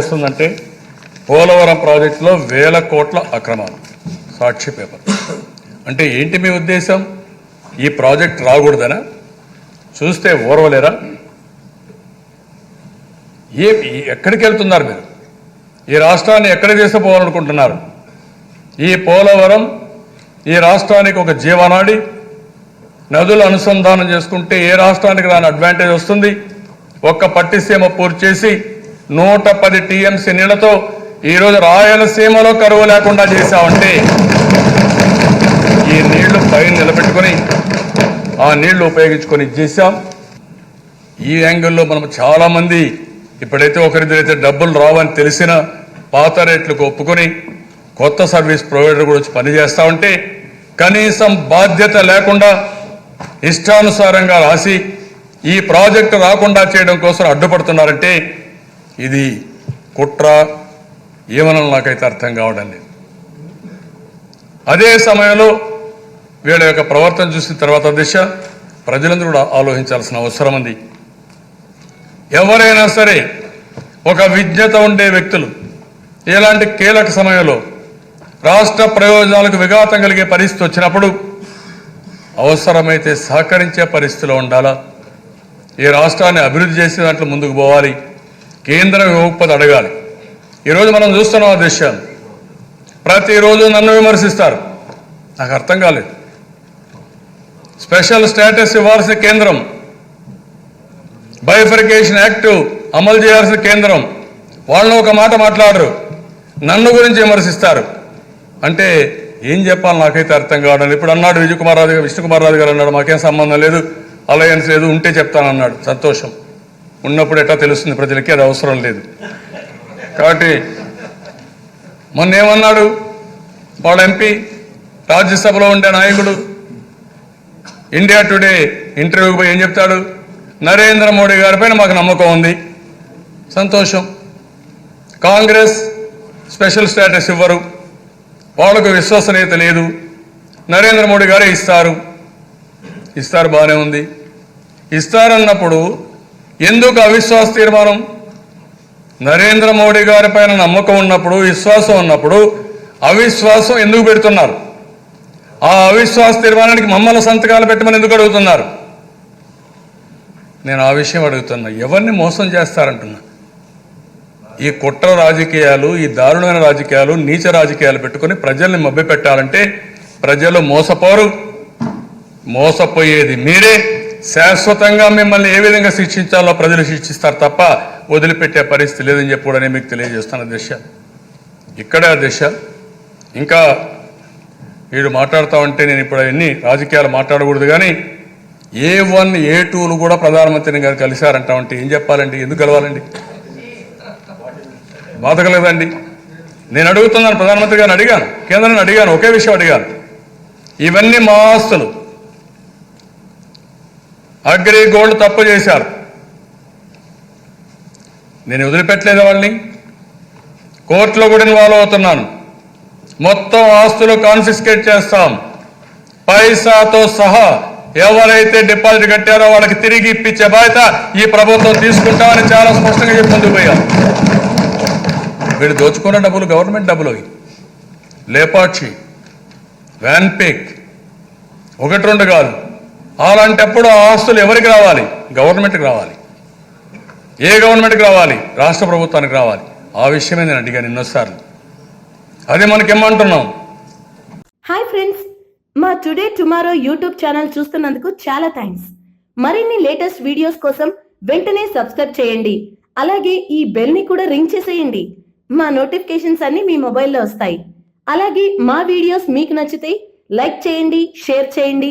చేస్తుందంటే పోలవరం ప్రాజెక్టులో వేల కోట్ల అక్రమాలు. సాక్షి పేపర్. అంటే ఏంటి మీ ఉద్దేశం? ఈ ప్రాజెక్ట్ రాకూడదనా? చూస్తే ఓర్వలేరా? ఏ ఎక్కడికి వెళ్తున్నారు మీరు? ఈ రాష్ట్రాన్ని ఎక్కడ తీసుకుపోవాలనుకుంటున్నారు ఈ పోలవరం ఈ రాష్ట్రానికి ఒక జీవనాడి నదులు అనుసంధానం చేసుకుంటే ఏ రాష్ట్రానికి రాని అడ్వాంటేజ్ వస్తుంది? ఒక్క పట్టిసీమ పూర్తి చేసి నూట పది టీఎంసీ నీళ్ళతో ఈరోజు రాయలసీమలో కరువు లేకుండా చేశామంటే ఈ నీళ్ళు పైన నిలబెట్టుకొని ఆ నీళ్ళు ఉపయోగించుకొని చేశాం. ఈ యాంగిల్లో మనం చాలామంది ఇప్పుడైతే ఒకరిద్దరైతే డబ్బులు రావని తెలిసిన పాత రేట్లకు ఒప్పుకొని కొత్త సర్వీస్ ప్రొవైడర్ కూడా వచ్చి పనిచేస్తూ ఉంటే కనీసం బాధ్యత లేకుండా ఇష్టానుసారంగా రాసి ఈ ప్రాజెక్టు రాకుండా చేయడం కోసం అడ్డుపడుతున్నారంటే ఇది కుట్ర ఏమనో నాకైతే అర్థం కావడం లేదు. అదే సమయంలో వీళ్ళ యొక్క ప్రవర్తన చూసిన తర్వాత దిశ ప్రజలందరూ కూడా ఆలోచించాల్సిన అవసరం ఉంది. ఎవరైనా సరే ఒక విజ్ఞత ఉండే వ్యక్తులు ఇలాంటి కీలక సమయంలో రాష్ట్ర ప్రయోజనాలకు విఘాతం కలిగే పరిస్థితి వచ్చినప్పుడు అవసరమైతే సహకరించే పరిస్థితిలో ఉండాలా? ఈ రాష్ట్రాన్ని అభివృద్ధి చేసే దాంట్లో ముందుకు పోవాలి. కేంద్రం ఇవ్వకపోతే అడగాలి. ఈరోజు మనం చూస్తున్నాం ఆ దృశ్యాలు. ప్రతిరోజు నన్ను విమర్శిస్తారు. నాకు అర్థం కాలేదు. స్పెషల్ స్టేటస్ ఇవ్వాల్సిన కేంద్రం. బైఫర్కేషన్ యాక్ట్ అమలు చేయాల్సిన కేంద్రం. వాళ్ళు ఒక మాట మాట్లాడరు. నన్ను గురించి విమర్శిస్తారు. అంటే ఏం చెప్పాలి నాకైతే అర్థం కావడం ఇప్పుడు అన్నాడు విజయకుమార్ రాజు గారు విష్ణుకుమార్ రాజు గారు అన్నాడు మాకేం సంబంధం లేదు అలయన్స్ లేదు ఉంటే చెప్తానన్నాడు. సంతోషం. ఉన్నప్పుడు ఎట్లా తెలుస్తుంది ప్రజలకి? అది అవసరం లేదు. కాబట్టి మొన్న ఏమన్నాడు? వాళ్ళ ఎంపీ రాజ్యసభలో ఉండే నాయకుడు ఇండియా టుడే ఇంటర్వ్యూకి పోయి ఏం చెప్తాడు? నరేంద్ర మోడీ గారిపైన మాకు నమ్మకం ఉంది. సంతోషం. కాంగ్రెస్ స్పెషల్ స్టేటస్ ఇవ్వరు. వాళ్ళకు విశ్వసనీయత లేదు. నరేంద్ర మోడీ గారే ఇస్తారు. ఇస్తారు బాగానే ఉంది. ఇస్తారన్నప్పుడు ఎందుకు అవిశ్వాస తీర్మానం? నరేంద్ర మోడీ గారి పైన నమ్మకం ఉన్నప్పుడు విశ్వాసం ఉన్నప్పుడు అవిశ్వాసం ఎందుకు పెడుతున్నారు? ఆ అవిశ్వాస తీర్మానానికి మమ్మల్ని సంతకాలు పెట్టమని ఎందుకు అడుగుతున్నారు? నేను ఆ విషయం అడుగుతున్నా. ఎవరిని మోసం చేస్తారంటున్నా? ఈ కుట్ర రాజకీయాలు ఈ దారుణమైన రాజకీయాలు నీచ రాజకీయాలు పెట్టుకొని ప్రజల్ని మభ్యపెట్టాలంటే ప్రజలు మోసపోరు. మోసపోయేది మీరే. శాశ్వతంగా మిమ్మల్ని ఏ విధంగా శిక్షించాలో ప్రజలు శిక్షిస్తారు తప్ప వదిలిపెట్టే పరిస్థితి లేదని చెప్పుడని మీకు తెలియజేస్తున్న దిశ. ఇక్కడే ఆ దిశ. ఇంకా వీడు మాట్లాడుతూ ఉంటే నేను ఇప్పుడు ఎన్ని రాజకీయాలు మాట్లాడకూడదు కానీ ఏ వన్ ఏ టూలు కూడా ప్రధానమంత్రిని గారు కలిశారంటా ఉంటే ఏం చెప్పాలండి? ఎందుకు కలవాలండి? బాధ కలగదండి నేను అడుగుతున్నాను ప్రధానమంత్రి గారిని అడిగాను కేంద్రాన్ని అడిగాను ఒకే విషయం అడిగాను. ఇవన్నీ మా ఆస్తులు. అగ్రి గోల్డ్ తప్పు చేశారు. నేను వదిలిపెట్టలేదు వాళ్ళని. కోర్టులో కూడా ఇన్వాల్వ్ అవుతున్నాను. మొత్తం ఆస్తులు కాన్ఫిస్కేట్ చేస్తాం. పైసాతో సహా ఎవరైతే డిపాజిట్ కట్టారో వాళ్ళకి తిరిగి ఇప్పించే బాధ్యత ఈ ప్రభుత్వం తీసుకుంటామని చాలా స్పష్టంగా చెప్పి ముందుకు పోయాం వీడు దోచుకున్న డబ్బులు గవర్నమెంట్ డబ్బులు అవి. లేపాక్షి వ్యాన్పేక్ ఒకటి రెండు కాదు. అలాంటప్పుడు ఆ ఆస్తులు ఎవరికి రావాలి? గవర్నమెంట్కి రావాలి. ఏ గవర్నమెంట్కి రావాలి? రాష్ట్ర ప్రభుత్వానికి రావాలి. ఆ విషయమే నేను అడిగాను ఎన్నోసార్లు అదే మనకేమంటున్నాం? Hi friends. మా టుడే టుమారో యూట్యూబ్ ఛానల్ చూస్తున్నందుకు చాలా థ్యాంక్స్ మరిన్ని లేటెస్ట్ వీడియోస్ కోసం వెంటనే సబ్స్క్రైబ్ చేయండి. అలాగే ఈ బెల్ని కూడా రింగ్ చేసేయండి. మా నోటిఫికేషన్స్ అన్ని మీ మొబైల్లో వస్తాయి. అలాగే మా వీడియోస్ మీకు నచ్చితే లైక్ చేయండి షేర్ చేయండి.